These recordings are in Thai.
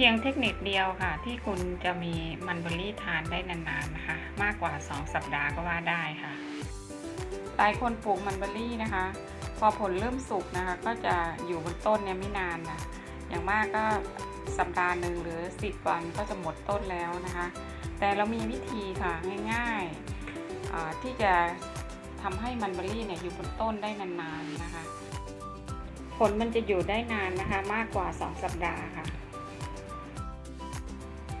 เพียงเทคนิคเดียวค่ะ ที่คุณจะมีมันเบอร์รี่ทานได้นานๆนะคะ มากกว่า 2 สัปดาห์ก็ว่าได้ค่ะ หลายคนปลูกมันเบอร์รี่นะคะ พอผลเริ่มสุกนะคะ ก็จะอยู่บนต้นเนี่ยไม่นานนะอย่างมากก็สัปดาห์หนึ่งหรือ 10 วันก็จะหมดต้นแล้วนะคะ แต่เรามีวิธีค่ะง่ายๆที่จะทำให้มันเบอร์รี่เนี่ยอยู่บนต้นได้นานๆนะคะ ผลมันจะอยู่ได้นานนะคะ มากกว่า 2 สัปดาห์ค่ะ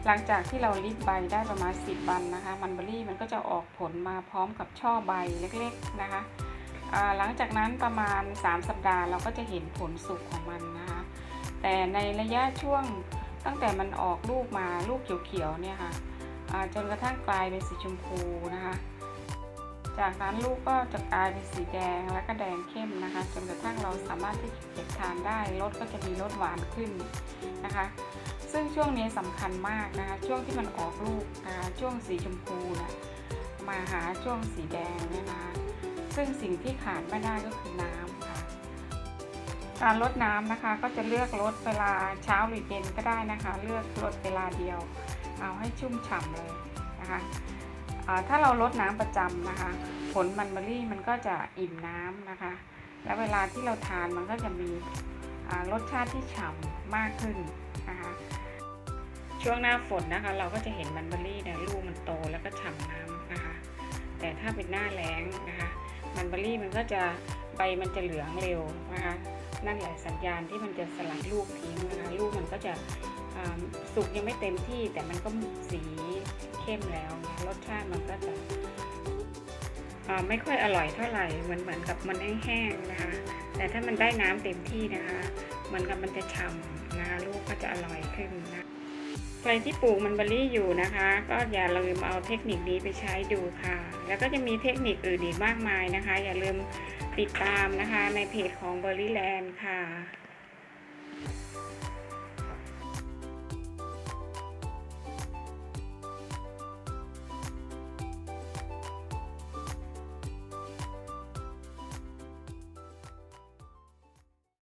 หลังจากที่เรารีดใบได้ประมาณ 10 วันนะคะ มันเบอร์รี่มันก็จะออกผลมาพร้อมกับช่อใบเล็กๆนะคะหลังจากนั้นประมาณ 3 สัปดาห์เราก็จะเห็นผลสุกของมันนะคะ แต่ในระยะช่วงตั้งแต่มันออกลูกมาลูกเขียวๆเนี่ยค่ะจนกระทั่งกลายเป็นสีชมพูนะคะ จากนั้นลูกก็จะกลายเป็นสีแดงและก็แดงเข้มนะคะ จนกระทั่งเราสามารถที่จะเก็บทานได้รสก็จะมีรสหวานขึ้นนะคะ ซึ่งช่วงนี้สำคัญมากนะคะ ช่วงที่มันออกลูกนะคะช่วงสีชมพูนะมาหาช่วงสีแดงเนี่ยนะคะซึ่งสิ่งที่ขาดไม่ได้ก็คือน้ำค่ะ การลดน้ำนะคะ ก็จะเลือกลดเวลาเช้าหรือเย็นก็ได้นะคะ เลือกลดเวลาเดียว เอาให้ชุ่มฉ่ำเลยนะคะถ้าเราลดน้ำประจำนะคะ ผลมันเบอรี่มันก็จะอิ่มน้ำนะคะ แล้วเวลาที่เราทานมันก็จะมีรสชาติที่ฉ่ำมากขึ้นนะคะ ช่วงหน้าฝนนะคะ เราก็จะเห็นมันเบอรี่นี่ยลูกมันโตแล้วก็ฉ่ำน้ำนะคะ แต่ถ้าเป็นหน้าแล้งนะคะ มันเบอรี่มันก็จะใบมันจะเหลืองเร็วนะคะนั่นแหละสัญญาณที่มันจะสลัดลูกทิ้งนะคะลูกมันก็จะสุกยังไม่เต็มที่ แต่มันก็สีเข้มแล้วนะรสชาติมันก็จะไม่ค่อยอร่อยเท่าไหร่เหมือนเหมือนกับมันแห้งๆนะคะ แต่ถ้ามันได้น้ำเต็มที่นะคะ เหมือนกับมันจะฉ่ำนะคะลูกก็จะอร่อยขึ้นนะ ใครที่ปลูกมันเบอร์รี่อยู่นะคะ ก็อย่าลืมเอาเทคนิคนี้ไปใช้ดูค่ะ แล้วก็จะมีเทคนิคอื่นอีกมากมายนะคะ อย่าลืมติดตามนะคะในเพจของเบอร์รี่แลนด์ค่ะ